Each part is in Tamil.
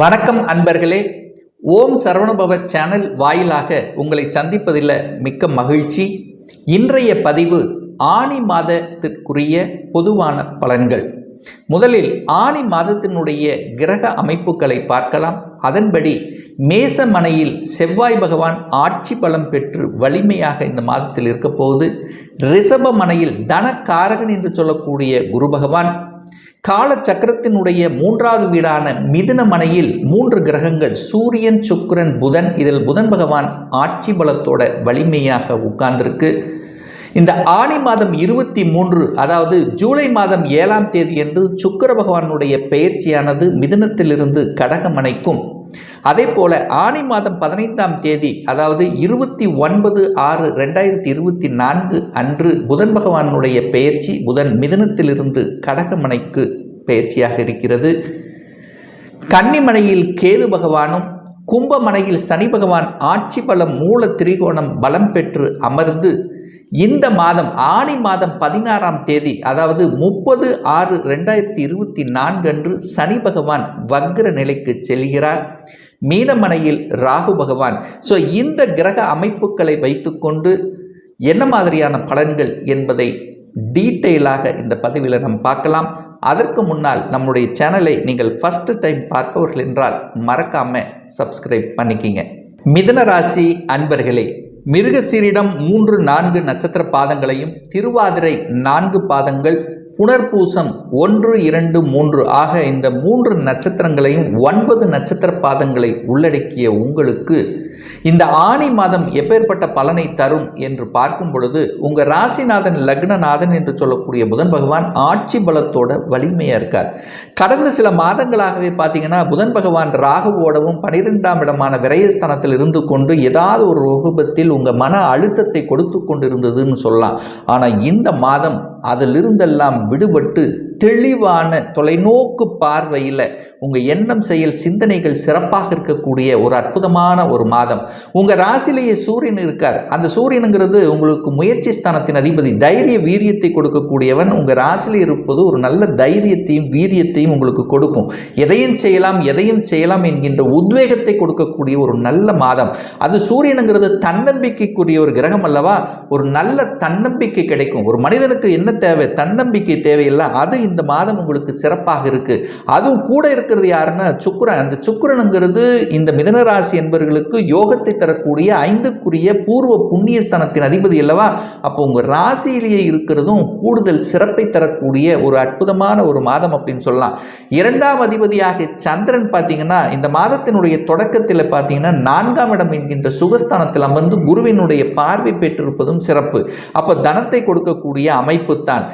வணக்கம் அன்பர்களே. ஓம் சரவணுபவ சேனல் வாயிலாக உங்களை சந்திப்பதில் மிக்க மகிழ்ச்சி. இன்றைய பதிவு ஆனி மாதத்திற்குரிய பொதுவான பலன்கள். முதலில் ஆனி மாதத்தினுடைய கிரக அமைப்புகளை பார்க்கலாம். அதன்படி மேசமனையில் செவ்வாய் பகவான் ஆட்சி பலம் பெற்று வலிமையாக இந்த மாதத்தில் இருக்கப்போகுது ரிஷப மனையில் தனக்காரகன் என்று சொல்லக்கூடிய குரு பகவான் கால சக்கரத்தினுடைய மூன்றாவது வீடான மிதுன மனையில் மூன்று கிரகங்கள் சூரியன் சுக்கிரன் புதன். இதில் புதன் பகவான் ஆட்சி பலத்தோட வலிமையாக உட்கார்ந்திருக்கு. இந்த ஆணி மாதம் இருபத்தி மூன்று அதாவது ஜூலை மாதம் ஏழாம் தேதி என்று சுக்கர பகவானுடைய பெயர்ச்சியானது மிதுனத்திலிருந்து கடகமனைக்கும் அதே போல ஆணி மாதம் பதினைந்தாம் தேதி அதாவது இருபத்தி ஒன்பது ஆறு ரெண்டாயிரத்தி இருபத்தி நான்கு அன்று புதன் பகவானுடைய பெயர்ச்சி புதன் மிதனத்திலிருந்து கடகமனைக்கு பெயர்ச்சியாக இருக்கிறது. கன்னிமனையில் கேது பகவானும் கும்பமனையில் சனி பகவான் ஆட்சி பலம் மூல திரிகோணம் பலம் பெற்று அமர்ந்து இந்த மாதம் ஆணி மாதம் பதினாறாம் தேதி அதாவது முப்பது ஆறு ரெண்டாயிரத்தி இருபத்தி நான்கு அன்று சனி பகவான் வக்ர நிலைக்கு செல்கிறார். மீனமனையில் ராகு பகவான். ஸோ இந்த கிரக அமைப்புகளை வைத்துக்கொண்டு என்ன மாதிரியான பலன்கள் என்பதை டீட்டெயிலாக இந்த பதிவில் நாம் பார்க்கலாம். அதற்கு முன்னால் நம்முடைய சேனலை நீங்கள் ஃபஸ்ட்டு டைம் பார்ப்பவர்கள் என்றால் மறக்காமல் சப்ஸ்கிரைப் பண்ணிக்கிங்க. மிதுன ராசி அன்பர்களே மிருகசீரிடம் மூன்று நான்கு நட்சத்திர பாதங்களையும் திருவாதிரை நான்கு பாதங்கள் புனர்பூசம் ஒன்று இரண்டு மூன்று ஆக இந்த மூன்று நட்சத்திரங்களையும் ஒன்பது நட்சத்திர பாதங்களை உள்ளடக்கிய உங்களுக்கு இந்த ஆணி மாதம் எப்பேற்பட்ட பலனை தரும் என்று பார்க்கும் பொழுது உங்கள் ராசிநாதன் லக்னநாதன் என்று சொல்லக்கூடிய புதன் பகவான் ஆட்சி பலத்தோட வலிமையாக இருக்கார். கடந்த சில மாதங்களாகவே பார்த்தீங்கன்னா புதன் பகவான் ராகுவோடவும் பனிரெண்டாம் இடமான விரயஸ்தானத்தில் இருந்து கொண்டு ஏதாவது ஒரு ரூபத்தில் உங்கள் மன அழுத்தத்தை கொடுத்து கொண்டு இருந்ததுன்னு சொல்லலாம். ஆனால் இந்த மாதம் அதிலிருந்தெல்லாம் விடுபட்டு தெளிவான தொலைநோக்கு பார்வையில் உங்கள் எண்ணம் செயல் சிந்தனைகள் சிறப்பாக இருக்கக்கூடிய ஒரு அற்புதமான ஒரு மாதம். உங்கள் ராசிலேயே சூரியன் இருக்கார். அந்த சூரியனுங்கிறது உங்களுக்கு முயற்சி ஸ்தானத்தின் அதிபதி தைரிய வீரியத்தை கொடுக்கக்கூடியவன். உங்கள் ராசியில் இருப்பது ஒரு நல்ல தைரியத்தையும் வீரியத்தையும் உங்களுக்கு கொடுக்கும். எதையும் செய்யலாம் எதையும் செய்யலாம் என்கின்ற உத்வேகத்தை கொடுக்கக்கூடிய ஒரு நல்ல மாதம். அது சூரியனுங்கிறது தன்னம்பிக்கைக்குரிய ஒரு கிரகம் அல்லவா? ஒரு நல்ல தன்னம்பிக்கை கிடைக்கும். ஒரு மனிதனுக்கு என்ன தேவை? தன்னம்பிக்கை தேவையில்லை. அது இந்த மாதம் உங்களுக்கு சிறப்பாக இருக்கு. அதுவும் கூட இருக்கிறது யாருன்னா சுக்குரன். அந்த சுக்குரனுங்கிறது இந்த மிதனராசி என்பவர்களுக்கு யோகத்தை தரக்கூடிய ஐந்துக்குரிய பூர்வ புண்ணியஸ்தனத்தின் அதிபதி அல்லவா? அப்போ உங்கள் ராசியிலேயே இருக்கிறதும் கூடுதல் சிறப்பை தரக்கூடிய ஒரு அற்புதமான ஒரு மாதம் அப்படின்னு சொல்லலாம். இரண்டாம் அதிபதியாக சந்திரன் பார்த்தீங்கன்னா இந்த மாதத்தினுடைய தொடக்கத்தில் பார்த்தீங்கன்னா நான்காம் இடம் என்கின்ற சுகஸ்தானத்தில் அமர்ந்து குருவினுடைய பார்வை பெற்றிருப்பதும் சிறப்பு. அப்போ தனத்தை கொடுக்கக்கூடிய அமைப்பு தான்.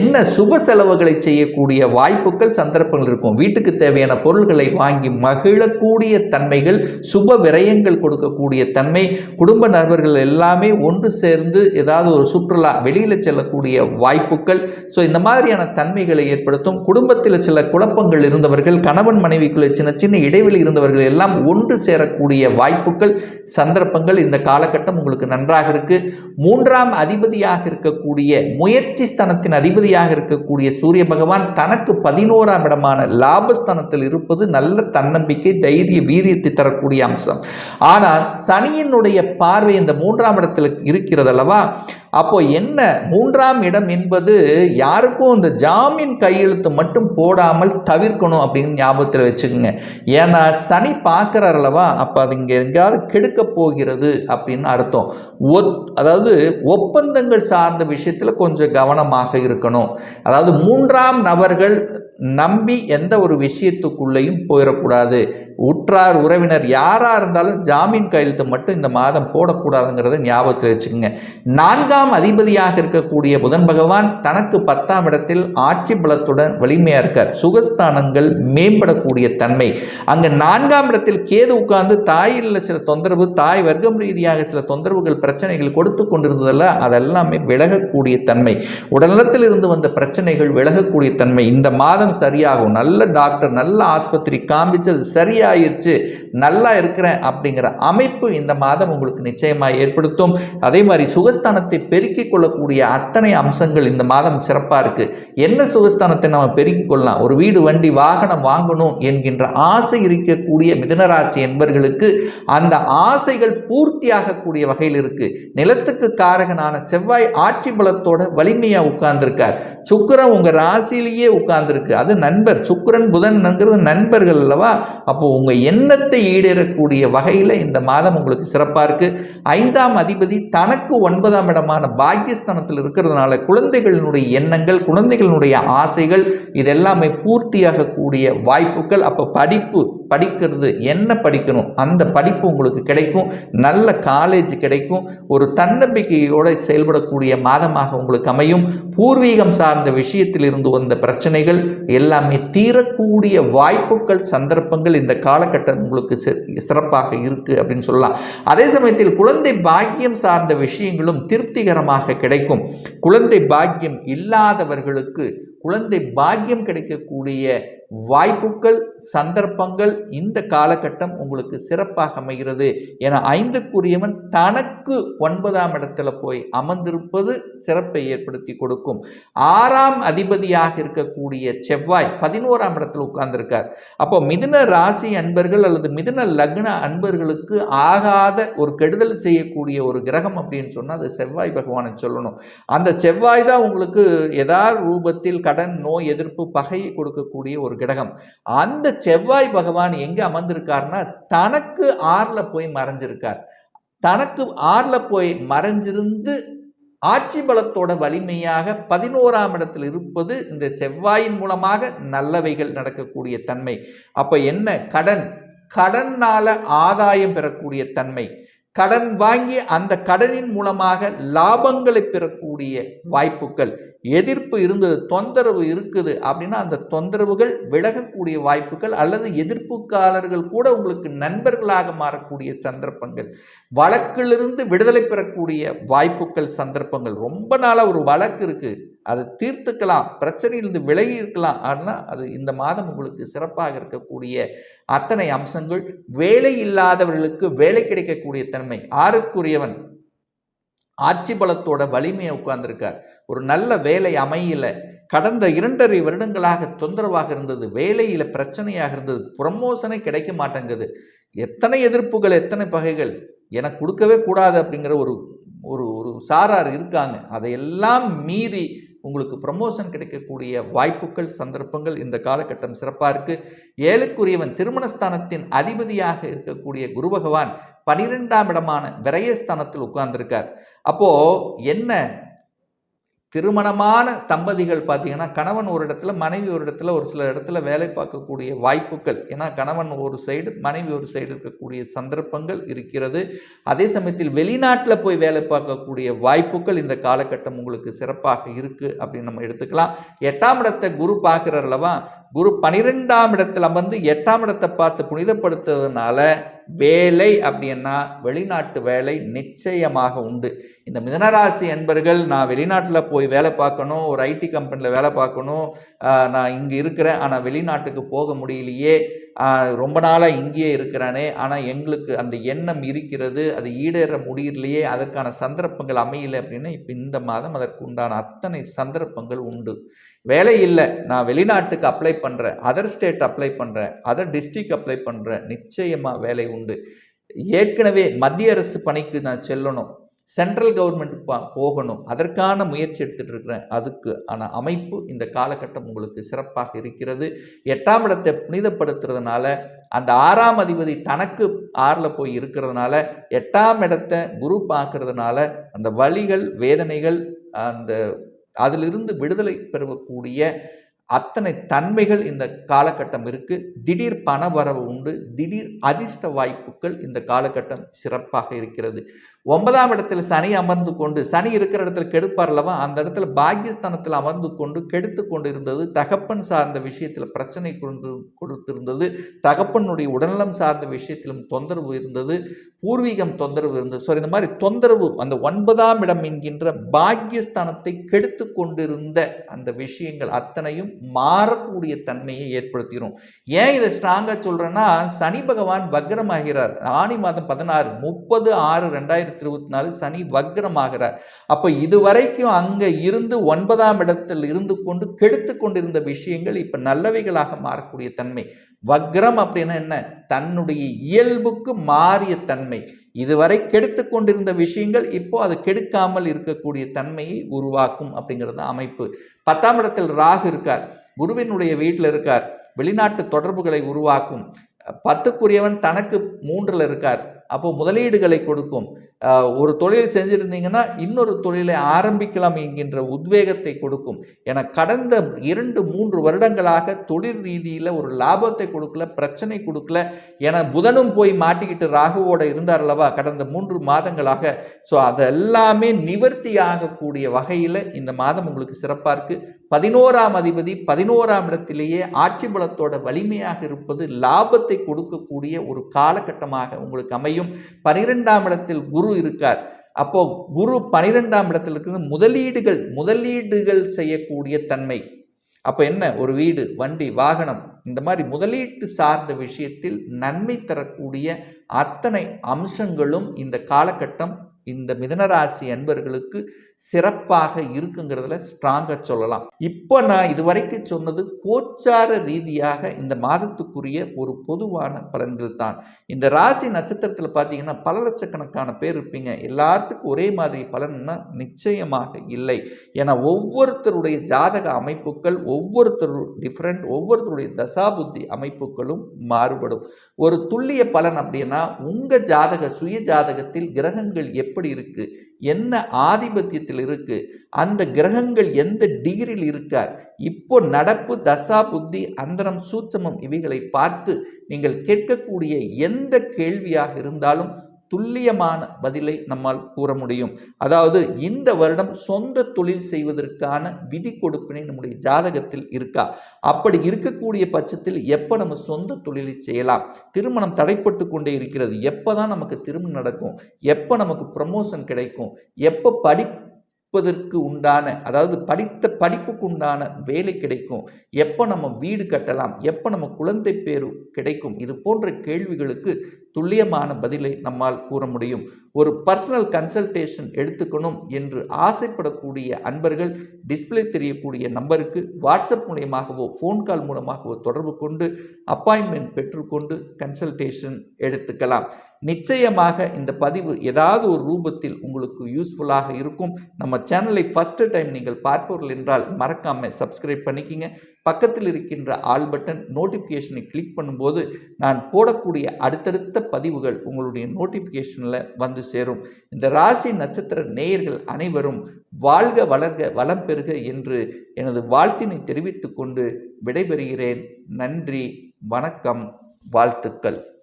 என்ன சுப செலவுகளை செய்யக்கூடிய வாய்ப்புகள் சந்தர்ப்பங்கள் இருக்கும். வீட்டுக்கு தேவையான பொருள்களை வாங்கி மகிழக்கூடிய தன்மைகள் சுப விரயங்கள் கொடுக்கக்கூடிய தன்மை குடும்ப நண்பர்கள் எல்லாமே ஒன்று சேர்ந்து ஏதாவது ஒரு சுற்றுலா வெளியில் செல்லக்கூடிய வாய்ப்புகள். ஸோ இந்த மாதிரியான தன்மைகளை ஏற்படுத்தும். குடும்பத்தில் சில குழப்பங்கள் இருந்தவர்கள் கணவன் மனைவிக்குள்ள சின்ன சின்ன இடைவெளி இருந்தவர்கள் எல்லாம் ஒன்று சேரக்கூடிய வாய்ப்புகள் சந்தர்ப்பங்கள் இந்த காலகட்டம் உங்களுக்கு நன்றாக இருக்கு. மூன்றாம் அதிபதியாக இருக்கக்கூடிய முயற்சி ஸ்தானத்தின் அதிபதியாக இருக்கக்கூடிய சூரிய பகவான் தனக்கு பதினோராம் இடமான லாபஸ்தானத்தில் இருப்பது நல்ல தன்னம்பிக்கை தைரிய வீரியத்தை தரக்கூடிய அம்சம். ஆனால் சனியினுடைய பார்வை இந்த மூன்றாம் இடத்தில் இருக்கிறது அல்லவா அப்போ என்ன? மூன்றாம் இடம் என்பது யாருக்கும் இந்த ஜாமீன் கையெழுத்து மட்டும் போடாமல் தவிர்க்கணும் அப்படின்னு ஞாபகத்தில் வச்சுக்கோங்க. ஏன்னா சனி பார்க்குறார் அல்லவா? அப்போ அது இங்கே எங்கேயாவது கெடுக்க போகிறது அப்படின்னு அர்த்தம். ஒத் அதாவது ஒப்பந்தங்கள் சார்ந்த விஷயத்தில் கொஞ்சம் கவனமாக இருக்கணும். அதாவது மூன்றாம் நபர்கள் நம்பி எந்த ஒரு விஷயத்துக்குள்ளேயும் போயிடக்கூடாது. உற்றார் உறவினர் யாராக இருந்தாலும் ஜாமீன் கையெழுத்து மட்டும் இந்த மாதம் போடக்கூடாதுங்கிறத ஞாபகத்தில் வச்சுக்கோங்க. நான்காம் அதிபதியாக இருக்கக்கூடிய புதன் பகவான் தனக்கு பத்தாம் இடத்தில் ஆட்சி பலத்துடன் வலிமையாக இருக்கார். சுகஸ்தானங்கள் மேம்படக்கூடிய தன்மை. அங்கே நான்காம் இடத்தில் கேது உட்கார்ந்து தாயில் சில தொந்தரவு தாய் வர்க்கம் ரீதியாக சில தொந்தரவுகள் பிரச்சனைகள் கொடுத்து கொண்டிருந்ததில் அதெல்லாமே விலகக்கூடிய தன்மை. உடல்நலத்தில் இருந்து வந்த பிரச்சனைகள் விலகக்கூடிய தன்மை. இந்த மாதம் சரியாகும். நல்ல டாக்டர் நல்ல ஆஸ்பத்திரி காமிச்சு அது சரியாயிருச்சு. நல்லா இருக்கிறேன் அப்படிங்கிற அமைப்பு இந்த மாதம் உங்களுக்கு நிச்சயமாக ஏற்படுத்தும். அதே மாதிரி சுகஸ்தானத்தை பெருக்கிக் கொள்ளக்கூடிய அத்தனை அம்சங்கள் இந்த மாதம் சிறப்பாக இருக்குது என்ன சுகஸ்தானத்தை நம்ம பெருக்கிக் கொள்ளலாம்? ஒரு வீடு வண்டி வாகனம் வாங்கணும் என்கின்ற ஆசை இருக்கக்கூடிய மிதனராசி என்பர்களுக்கு அந்த ஆசைகள் பூர்த்தியாகக்கூடிய வகையில் இருக்கு. நிலத்துக்கு காரகனான செவ்வாய் ஆட்சி பலத்தோட வலிமையா உட்கார்ந்துருக்கார். சுக்கிரன் உங்க ராசியிலேயே உட்கார்ந்துருக்கு. அது நண்பர். சுக்கிரன் புதன்ங்கிறது நண்பர்கள் அல்லவா? அப்போ உங்க எண்ணத்தை ஈடேறக்கூடிய வகையில் இந்த மாதம் உங்களுக்கு சிறப்பா இருக்கு. ஐந்தாம் அதிபதி தனக்கு ஒன்பதாம் இடமான பாக்கியஸ்தானத்தில் இருக்கிறதுனால குழந்தைகளினுடைய எண்ணங்கள் குழந்தைகளினுடைய ஆசைகள் இதெல்லாமே பூர்த்தியாகக்கூடிய வாய்ப்புகள். அப்போ படிப்பு படிக்கிறது என்ன படிக்கணும் அந்த படிப்பு உங்களுக்கு கிடைக்கும். நல்ல காலேஜ் கிடைக்கும். ஒரு தன்னம்பிக்கையோடு செயல்படக்கூடிய மாதமாக உங்களுக்கு அமையும். பூர்வீகம் சார்ந்த விஷயத்திலிருந்து வந்த பிரச்சனைகள் எல்லாமே தீரக்கூடிய வாய்ப்புகள் சந்தர்ப்பங்கள் இந்த காலகட்டம் உங்களுக்கு சிறப்பாக இருக்குது அப்படின்னு சொல்லலாம். அதே சமயத்தில் குழந்தை பாக்கியம் சார்ந்த விஷயங்களும் திருப்திகரமாக கிடைக்கும். குழந்தை பாக்கியம் இல்லாதவர்களுக்கு குழந்தை பாக்கியம் கிடைக்கக்கூடிய வாய்ப்புகள் சந்தர்ப்பங்கள் இந்த காலகட்டம் உங்களுக்கு சிறப்பாக அமைகிறது. என ஐந்துக்குரியவன் தனக்கு ஒன்பதாம் இடத்துல போய் அமர்ந்திருப்பது சிறப்பை ஏற்படுத்தி கொடுக்கும். ஆறாம் அதிபதியாக இருக்கக்கூடிய செவ்வாய் பதினோராம் இடத்துல உட்கார்ந்திருக்கார். அப்போ மிதுன ராசி அன்பர்கள் அல்லது மிதுன லக்ன அன்பர்களுக்கு ஆகாத ஒரு கெடுதல் செய்யக்கூடிய ஒரு கிரகம் அப்படின்னு சொன்னால் அது செவ்வாய் பகவானை சொல்லணும். அந்த செவ்வாய் தான் உங்களுக்கு எதார் ரூபத்தில் கடன் நோய் எதிர்ப்பு பகையை கொடுக்கக்கூடிய ஒரு கிரகம் அந்த செவ்வாய் பகவான் எங்க அமர்ந்திருக்காருன்னா தனக்கு ஆறுல போய் மறைஞ்சிருக்கார். தனக்கு ஆறுல போய் மறைஞ்சிருந்து ஆட்சி பலத்தோட வலிமையாக பதினோராம் இடத்தில் இருப்பது இந்த செவ்வாயின் மூலமாக நல்லவைகள் நடக்கக்கூடிய தன்மை. அப்ப என்ன? கடன். கடனால ஆதாயம் பெறக்கூடிய தன்மை. கடன் வாங்கி அந்த கடனின் மூலமாக லாபங்களை பெறக்கூடிய வாய்ப்புகள். எதிர்ப்பு இருந்தது தொந்தரவு இருக்குது அப்படின்னா அந்த தொந்தரவுகள் விலகக்கூடிய வாய்ப்புகள் அல்லது எதிர்ப்புக்காரர்கள் கூட உங்களுக்கு நண்பர்களாக மாறக்கூடிய சந்தர்ப்பங்கள். வழக்கிலிருந்து விடுதலை பெறக்கூடிய வாய்ப்புகள் சந்தர்ப்பங்கள். ரொம்ப நாளாக ஒரு வழக்கு இருக்குது அதை தீர்த்துக்கலாம் பிரச்சனையிலிருந்து விலகி இருக்கலாம் ஆனால் அது இந்த மாதம் உங்களுக்கு சிறப்பாக இருக்கக்கூடிய அத்தனை அம்சங்கள் வேலை இல்லாதவர்களுக்கு வேலை கிடைக்கக்கூடிய தன்மை. ஆறுக்குரியவன் ஆட்சி பலத்தோட வலிமையை உட்கார்ந்துருக்கார். ஒரு நல்ல வேலை அமையல. கடந்த இரண்டரை வருடங்களாக தொந்தரவாக இருந்தது. வேலையில் பிரச்சனையாக இருந்தது. ப்ரமோஷனே கிடைக்க மாட்டேங்குது. எத்தனை எதிர்ப்புகள் எத்தனை பகைகள்? எனக்கு கொடுக்கவே கூடாது அப்படிங்கிற ஒரு ஒரு ஒரு சாரார் இருக்காங்க. அதையெல்லாம் மீறி உங்களுக்கு ப்ரமோஷன் கிடைக்கக்கூடிய வாய்ப்புகள் சந்தர்ப்பங்கள் இந்த காலகட்டம் சிறப்பாக இருக்குது ஏழுக்குரியவன் திருமணஸ்தானத்தின் அதிபதியாக இருக்கக்கூடிய குரு பகவான் பனிரெண்டாம் இடமான விரயஸ்தானத்தில் உட்கார்ந்திருக்கார். அப்போது என்ன திருமணமான தம்பதிகள் பார்த்தீங்கன்னா கணவன் ஒரு இடத்துல மனைவி ஒரு இடத்துல ஒரு சில இடத்துல வேலை பார்க்கக்கூடிய வாய்ப்புகள். ஏன்னா கணவன் ஒரு சைடு மனைவி ஒரு சைடு இருக்கக்கூடிய சந்தர்ப்பங்கள் இருக்கிறது. அதே சமயத்தில் வெளிநாட்டில் போய் வேலை பார்க்கக்கூடிய வாய்ப்புகள் இந்த காலகட்டம் உங்களுக்கு சிறப்பாக இருக்குது அப்படின்னு நம்ம எடுத்துக்கலாம். எட்டாம் இடத்தை குரு பார்க்குறார் குரு பனிரெண்டாம் இடத்துல வந்து எட்டாம் இடத்தை பார்த்து புனிதப்படுத்துறதுனால வேலை அப்படின்னா வெளிநாட்டு வேலை நிச்சயமாக உண்டு. இந்த மிதனராசி என்பர்கள் நான் வெளிநாட்டில் போய் வேலை பார்க்கணும் ஒரு ஐடி கம்பெனியில் வேலை பார்க்கணும் நான் இங்கே இருக்கிறேன் ஆனால் வெளிநாட்டுக்கு போக முடியலையே ரொம்ப நாளாக இங்கேயே இருக்கிறானே. ஆனால் எங்களுக்கு அந்த எண்ணம் இருக்கிறது அது ஈடேற முடியலையே அதற்கான சந்தர்ப்பங்கள் அமையலை அப்படின்னு இப்போ இந்த மாதம் அதற்கு உண்டான அத்தனை சந்தர்ப்பங்கள் உண்டு. வேலை இல்லை. நான் வெளிநாட்டுக்கு அப்ளை பண்ணுறேன் அதர் ஸ்டேட் அப்ளை பண்ணுறேன் அதர் டிஸ்ட்ரிக் அப்ளை பண்ணுறேன் நிச்சயமாக வேலை உண்டு. ஏற்கனவே மத்திய அரசு பணிக்கு நான் செல்லணும். சென்ட்ரல் கவர்மெண்ட் போகணும். அதற்கான முயற்சி எடுத்துகிட்டு இருக்கிறேன் அதுக்கு ஆன அமைப்பு இந்த காலகட்டம் உங்களுக்கு சிறப்பாக இருக்கிறது. எட்டாம் இடத்தை புனிதப்படுத்துறதுனால அந்த ஆறாம் அதிபதி தனக்கு ஆறில் போய் இருக்கிறதுனால எட்டாம் இடத்தை குரு பார்க்கறதுனால அந்த வழிகள் வேதனைகள் அந்த அதிலிருந்து விடுதலை பெறக்கூடிய அத்தனை தன்மைகள் இந்த காலகட்டம் இருக்குது திடீர் பண வரவு உண்டு. திடீர் அதிர்ஷ்ட வாய்ப்புகள் இந்த காலகட்டம் சிறப்பாக இருக்கிறது. ஒன்பதாம் இடத்தில் சனி அமர்ந்து கொண்டு சனி இருக்கிற இடத்துல கெடுப்பார் அல்லவா? அந்த இடத்துல பாகிஸ்தானத்தில் அமர்ந்து கொண்டு கெடுத்து கொண்டு இருந்தது தகப்பன் சார்ந்த விஷயத்தில் பிரச்சனை கொண்டு கொடுத்திருந்தது தகப்பனுடைய உடல்நலம் சார்ந்த விஷயத்திலும் தொந்தரவு இருந்தது பூர்வீகம் தொந்தரவு இருந்தது. ஸோ இந்த மாதிரி தொந்தரவு அந்த ஒன்பதாம் இடம் என்கின்ற பாகியஸ்தானத்தை கெடுத்து கொண்டிருந்த அந்த விஷயங்கள் அத்தனையும் மாறக்கூடிய தன்மையை ஏற்படுத்திடும் ஏன் இதை ஸ்ட்ராங்காக சொல்கிறேன்னா சனி பகவான் வக்ரமாகிறார். ஆணி மாதம் பதினாறு முப்பது ஆறு ரெண்டாயிரத்தி ரெண்டாயிரத்தி இருபத்தி நாலு சனி வக்ரமாகிறார். அப்போ இதுவரைக்கும் அங்கே இருந்து ஒன்பதாம் இடத்தில் இருந்து கொண்டு கெடுத்து கொண்டிருந்த விஷயங்கள் இப்போ நல்லவைகளாக மாறக்கூடிய தன்மை. வக்ரம் அப்படின்னா என்ன? தன்னுடைய இயல்புக்கு மாறிய தன்மை. இதுவரை கெடுத்து கொண்டிருந்த விஷயங்கள் இப்போ அது கெடுக்காமல் இருக்கக்கூடிய தன்மையை உருவாக்கும் அப்படிங்கிறது தான் அமைப்பு. பத்தாம் இடத்தில் ராகு இருக்கார். குருவினுடைய வீட்டில் இருக்கார். வெளிநாட்டு தொடர்புகளை உருவாக்கும். பத்துக்குரியவன் தனக்கு மூன்றில் இருக்கார். அப்போ முதலீடுகளை கொடுக்கும். ஒரு தொழில் செஞ்சுருந்தீங்கன்னா இன்னொரு தொழிலை ஆரம்பிக்கலாம் என்கின்ற உத்வேகத்தை கொடுக்கும். என கடந்த இரண்டு மூன்று வருடங்களாக தொழில் ரீதியில் ஒரு லாபத்தை கொடுக்கல பிரச்சனை கொடுக்கல. என புதனும் போய் மாட்டிக்கிட்டு ராகுவோட இருந்தார் அல்லவா கடந்த மூன்று மாதங்களாக. ஸோ அதெல்லாமே நிவர்த்தி ஆகக்கூடிய வகையில் இந்த மாதம் உங்களுக்கு சிறப்பாக இருக்குது பதினோராம் அதிபதி பதினோராம் இடத்திலேயே ஆட்சி பலத்தோட வலிமையாக இருப்பது லாபத்தை கொடுக்கக்கூடிய ஒரு காலகட்டமாக உங்களுக்கு அமையும். பனிரெண்டாம் இடத்தில் குரு இருக்கார். அப்போ குரு பனிரெண்டாம் இடத்தில் இருக்கிறது முதலீடுகள் முதலீடுகள் செய்யக்கூடிய தன்மை. அப்போ என்ன? ஒரு வீடு வண்டி வாகனம். இந்த மாதிரி முதலீட்டு சார்ந்த விஷயத்தில் நன்மை தரக்கூடிய அத்தனை அம்சங்களும் இந்த காலகட்டம் இந்த மிதனராசி அன்பர்களுக்கு சிறப்பாக இருக்குங்கிறதுல ஸ்ட்ராங்காக சொல்லலாம். இப்போ நான் இதுவரைக்கும் சொன்னது கோச்சார ரீதியாக இந்த மாதத்துக்குரிய ஒரு பொதுவான பலன்கள் தான். இந்த ராசி நட்சத்திரத்தில் பார்த்தீங்கன்னா பல லட்சக்கணக்கான பேர் இருப்பீங்க. எல்லாத்துக்கும் ஒரே மாதிரி பலன்னா நிச்சயமாக இல்லை. ஏன்னா ஒவ்வொருத்தருடைய ஜாதக அமைப்புகள் ஒவ்வொருத்தரும் டிஃப்ரெண்ட் ஒவ்வொருத்தருடைய தசாபுத்தி அமைப்புகளும் மாறுபடும். ஒரு துல்லிய பலன் அப்படின்னா உங்கள் ஜாதக சுய ஜாதகத்தில் கிரகங்கள் எப்படி இருக்கு? என்ன ஆதிபத்தியத்தில் இருக்கு? அந்த கிரகங்கள் எந்த டிகிரியில் இருக்கார்? இப்போ நடப்பு தசா புத்தி அந்தரம் சூட்சமம் இவைகளை பார்த்து நீங்கள் கேட்கக்கூடிய எந்த கேள்வியாக இருந்தாலும் துல்லியமான பதிலை நம்மால் கூற முடியும். அதாவது இந்த வருடம் சொந்த தொழில் செய்வதற்கான விதி கொடுப்பினை நம்முடைய ஜாதகத்தில் இருக்கா? அப்படி இருக்கக்கூடிய பட்சத்தில் எப்போ நம்ம சொந்த தொழிலை செய்யலாம்? திருமணம் தடைப்பட்டு கொண்டே இருக்கிறது. எப்போ தான் நமக்கு திருமணம் நடக்கும்? எப்போ நமக்கு ப்ரமோஷன் கிடைக்கும்? எப்போ படி படிப்பதற்கு உண்டான அதாவது படித்த படிப்புக்கு உண்டான வேலை கிடைக்கும்? எப்போ நம்ம வீடு கட்டலாம்? எப்போ நம்ம குழந்தை பேரு கிடைக்கும்? இது போன்ற கேள்விகளுக்கு துல்லியமான பதிலை நம்மால் கூற முடியும். ஒரு பர்சனல் கன்சல்டேஷன் எடுத்துக்கணும் என்று ஆசைப்படக்கூடிய அன்பர்கள் டிஸ்பிளே தெரியக்கூடிய நம்பருக்கு வாட்ஸ்அப் மூலியமாகவோ ஃபோன் கால் மூலமாகவோ தொடர்பு கொண்டு அப்பாயின்மெண்ட் பெற்றுக்கொண்டு கன்சல்டேஷன் எடுத்துக்கலாம். நிச்சயமாக இந்த பதிவு ஏதாவது ஒரு ரூபத்தில் உங்களுக்கு யூஸ்ஃபுல்லாக இருக்கும். நம்ம சேனலை ஃபஸ்ட்டு டைம் நீங்கள் பார்ப்பவர்கள் என்றால் மறக்காமல் சப்ஸ்கிரைப் பண்ணிக்கிங்க. பக்கத்தில் இருக்கின்ற ஆல் பட்டன் நோட்டிஃபிகேஷனை கிளிக் பண்ணும்போது நான் போடக்கூடிய அடுத்தடுத்த பதிவுகள் உங்களுடைய நோட்டிஃபிகேஷனில் வந்து சேரும். இந்த ராசி நட்சத்திர நேயர்கள் அனைவரும் வாழ்க வளர்க வளம் பெறுக என்று எனது வாழ்த்தினை தெரிவித்துக்கொண்டு விடைபெறுகிறேன். நன்றி வணக்கம் வாழ்த்துக்கள்.